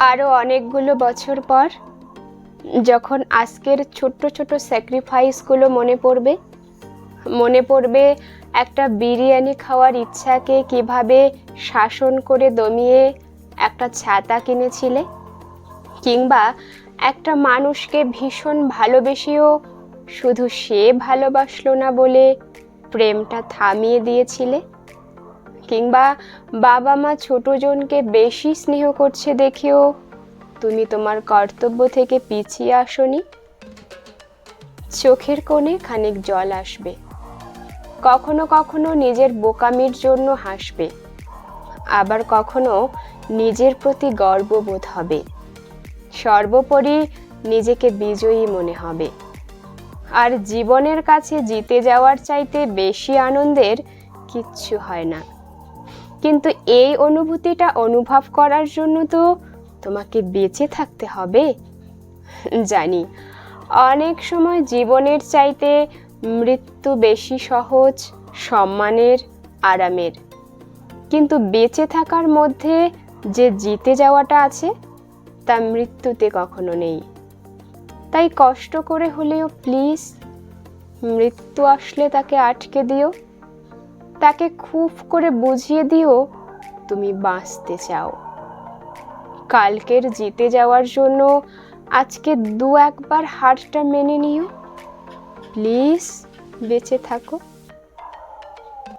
আরও অনেকগুলো বছর পর যখন আজকের ছোট্ট ছোট স্যাক্রিফাইসগুলো মনে পড়বে মনে পড়বে একটা বিরিয়ানি খাওয়ার ইচ্ছাকে কীভাবে শাসন করে দমিয়ে একটা ছাতা কিনেছিলে, কিংবা একটা মানুষকে ভীষণ ভালোবেসেও শুধু সে ভালোবাসলো না বলে প্রেমটা থামিয়ে দিয়েছিলে? কিংবা বাবা মা ছোটজনকে বেশি স্নেহ করছে দেখেও তুমি তোমার কর্তব্য থেকে পিছিয়ে আসনি? চোখের কোণে খানিক জল আসবে। কখনো কখনো নিজের বোকামির জন্য হাসবে। আবার কখনো নিজের প্রতি গর্ববোধ হবে। সর্বোপরি নিজেকে বিজয়ী মনে হবে। আর জীবনের কাছে জিতে যাওয়ার চাইতে বেশি আনন্দের কিচ্ছু হয় না। কিন্তু এই অনুভূতিটা অনুভব করার জন্য তো তোমাকে বেঁচে থাকতে হবে। জানি, অনেক সময় জীবনের চাইতে মৃত্যু বেশি সহজ, সম্মানের, আরামের। কিন্তু বেঁচে থাকার মধ্যে যে জিতে যাওয়াটা আছে, তা মৃত্যুতে কখনো নেই। তাই কষ্ট করে হলেও প্লিজ মৃত্যু আসলে তাকে আটকে দিও। তাকে খুব করে বুঝিয়ে দিও, তুমি বাঁচতে চাও। কালকের জিতে যাওয়ার জন্য আজকে দু একবার হারটা মেনে নিও। প্লিজ, বেঁচে থাকো।